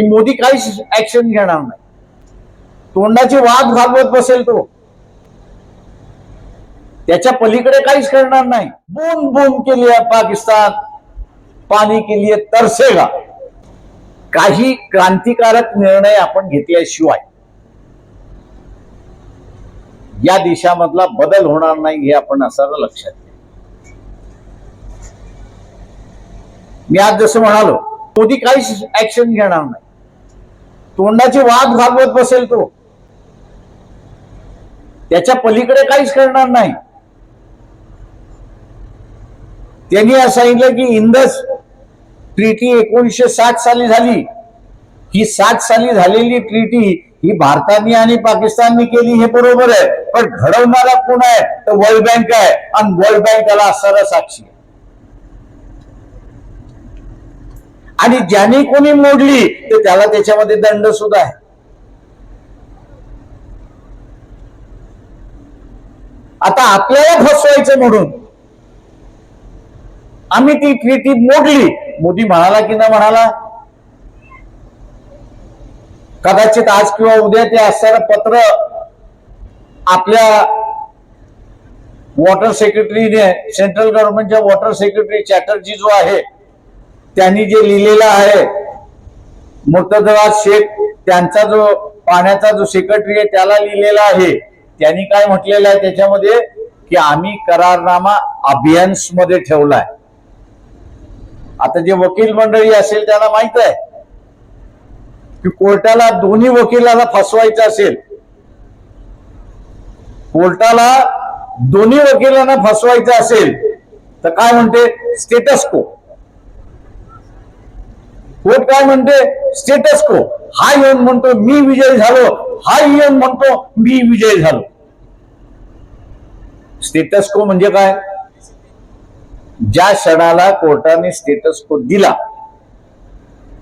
की मोदी काहीच ऍक्शन घेणार नाही. तोंडाची वाद घालवत बसेल तो. त्याच्या पलीकडे काहीच करणार नाही. बूम बूम केली आहे पाकिस्तान. पाणी केली आहे तरसेगा. काही क्रांतिकारक निर्णय आपण घेतल्याशिवाय या देशामधला बदल होणार नाही हे आपण असायला लक्षात घ्या मी आज जसं म्हणालो मोदी काहीच ऍक्शन घेणार नाही. तोंडाची वाद घालवत बसेल तो. त्याच्या पलीकडे काहीच करणार नाही. त्यांनी असं सांगितलं की इंदस ट्रीटी एकोणीसशे साठ साली झाली. ही सात साली झालेली ट्रीटी ही भारताने आणि पाकिस्तानने केली हे बरोबर आहे. पण घडवणारा कोण आहे? तर वर्ल्ड बँक आहे. आणि वर्ल्ड बँकाला असणारा साक्षी आहे. आणि ज्याने कोणी मोडली तर त्याला त्याच्यामध्ये दंड सुद्धा आहे. आता आपल्याला फसवायचं म्हणून आम्ही ती ट्रीटी मोडली. मोदी म्हणाला की नाही म्हणाला. कदाचित आज किंवा उद्या ते असणारं पत्र आपल्या वॉटर सेक्रेटरीने सेंट्रल गव्हर्नमेंटच्या वॉटर सेक्रेटरी चॅटर्जी जो आहे त्यांनी जे लिहिलेलं आहे मुर्तजवा शेख त्यांचा जो पाण्याचा जो सेक्रेटरी आहे त्याला लिहिलेला आहे. त्यांनी काय म्हटलेलं आहे त्याच्यामध्ये की आम्ही करारनामा अभियान्समध्ये ठेवलाय. आता जे वकील मंडळी असेल त्यांना माहीत आहे की कोर्टाला दोन्ही वकिलाला फसवायचं असेल कोर्टाला दोन्ही वकिलांना फसवायचं असेल तर काय म्हणते? स्टेटस को कोर्ट काय म्हणते? स्टेटस को हा येऊन म्हणतो मी विजय झालो. हा येऊन म्हणतो मी विजय झालो. स्टेटस को म्हणजे काय? ज्या क्षणाला कोर्टाने स्टेटस को दिला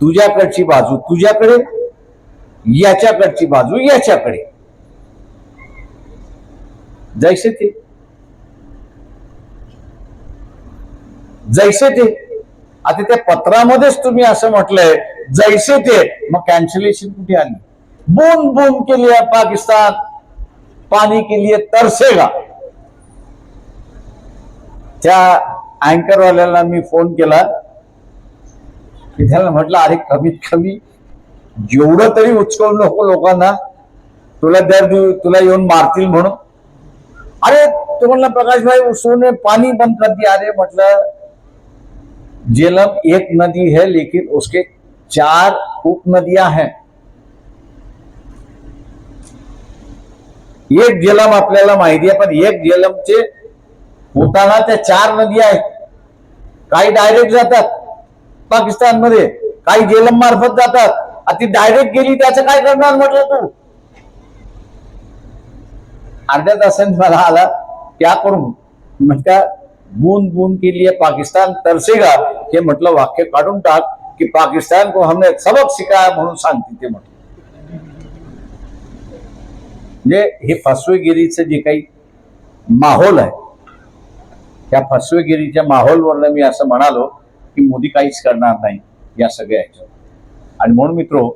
तुझ्याकडची बाजू तुझ्याकडे याच्याकडची बाजू याच्याकडे. जैसे ते जैसे ते आता त्या पत्रामध्येच तुम्ही असं म्हटलंय जैसे ते मग कॅन्सलेशन कुठे आली? बूम बूम के लिए पाकिस्तान. पाणी के लिए तरसेगा. त्या अँकरवाल्याला मी फोन केला. की त्याला म्हटलं अरे कमीत कमी जेवढं तरी उचकवू नको लोकांना. तुला दर दिव तुला येऊन मारतील म्हणून. अरे तो म्हणला प्रकाश भाई उसने पाणी बंद कर दिया. अरे म्हटलं जेलम एक नदी है लेकिन उसके चार उप नदियां हैं। एक जेलम आपल्याला माहिती आहे पण एक जेलमचे होताना त्या चार नदी आहेत. काही डायरेक्ट जातात पाकिस्तानमध्ये काही जेलम मार्फत जातात. आणि ती डायरेक्ट गेली त्याचं काय करणार म्हटलं तू? अर्ध्या तासाने मला आला त्या करून म्हणता बूंद बूंद के लिए पाकिस्तान तरसेगा हे म्हटलं वाक्य काढून टाक की पाकिस्तान को हमने सबक शिकाया म्हणून सांगते ते म्हटलं. म्हणजे हे फसवेगिरीचं जे काही माहोल आहे त्या फसवेगिरीच्या माहोलवरनं मी असं म्हणालो की मोदी काहीच करणार नाही या सगळ्या ह्याच्यावर आणि म्हणून मित्रो